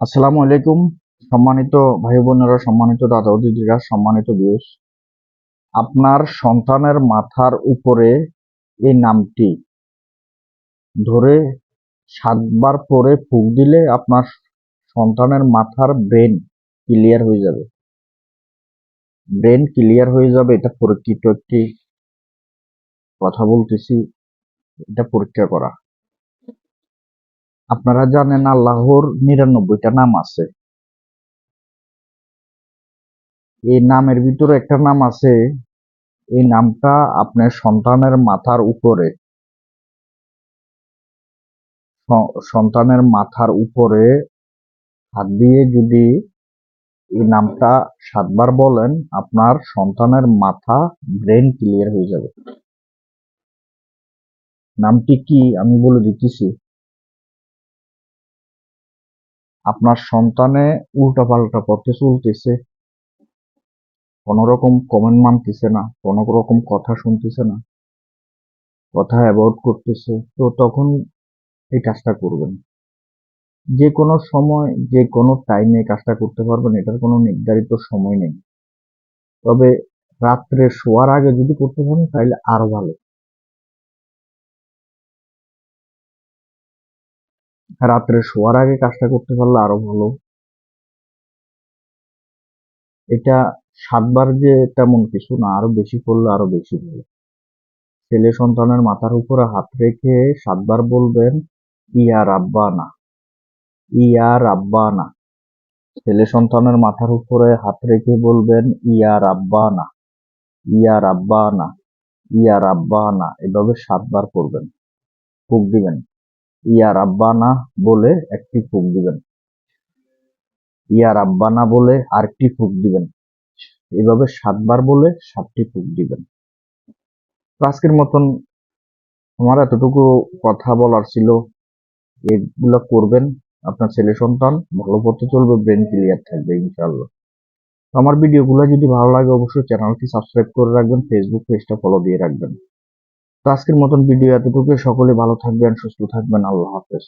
আসসালামু আলাইকুম, সম্মানিত ভাই বোনেরা সম্মানিত দাদা দিদিরা, সম্মানিত বিয়স আপনার সন্তানের মাথার উপরে এই নামটি ধরে সাতবার পরে ফুক দিলে আপনার সন্তানের মাথার ব্রেন ক্লিয়ার হয়ে যাবে। ব্রেন ক্লিয়ার হয়ে যাবে, এটা পরীক্ষিত একটি কথা বলতেছি, এটা পরীক্ষা করা। আপনারা জানেন আল্লাহর নিরানব্বইটা নাম আছে। এই নামের ভিতরে একটা নাম আছে, এই নামটা আপনার সন্তানের মাথার উপরে। সন্তানের মাথার উপরে হাত দিয়ে যদি এই নামটা সাতবার বলেন, আপনার সন্তানের মাথা ব্রেন ক্লিয়ার হয়ে যাবে। নামটি কি? আমি বলে দিতেছি। আপনার সন্তানে উল্টাপাল্টা পথে চলতেছে। কোনো রকম কমেন্ট মানতেছে না, কোনো রকম কথা শুনতেছে না, কথা অ্যাভয়েড করতেছে। তো তখন এই কাজটা করবেন। যে কোনো সময় যে কোনো টাইমে কাজটা করতে পারবেন, এটার কোনো নির্ধারিত সময় নেই। তবে রাত্রে শোয়ার আগে যদি করতে পারেন, তাহলে আরও ভালো। রাত্রে শোয়ার আগে কাজটা করতে পারলে আরও ভালো। এটা সাতবার যে তেমন কিছু না, আরও বেশি করলে আরও বেশি ভালো। ছেলে সন্তানের মাথার উপরে হাত রেখে সাতবার বলবেন ইয়া রাব্বানা ইয়া রাব্বা না। ছেলে সন্তানের মাথার উপরে হাত রেখে বলবেন ইয়া রাব্বানা ইয়া রাব্বানা ইয়া রাব্বা না এভাবে সাতবার করবেন। ফুক দিবেন। ইয়া রাব্বানা বলে একটি ফুক দিবেন। ইয়া রাব্বানা বলে আরেকটি ফুক দিবেন। এভাবে সাতবার বলে সাতটি ফুক দিবেন। আজকের মতন আমার এতটুকু কথা বলার ছিল। এগুলো করবেন। আপনার ছেলে সন্তান, ভালো পথে চলবে ব্রেন ক্লিয়ার থাকবে ইনশাআল্লাহ। তো আমার ভিডিওগুলো যদি ভালো লাগে, অবশ্যই চ্যানেলটি সাবস্ক্রাইব করে রাখবেন ফেসবুক পেজটা ফলো দিয়ে রাখবেন। তো আজকের মতন ভিডিও এতটুকু সকলে ভালো থাকবেন সুস্থ থাকবেন। আল্লাহ হাফেজ।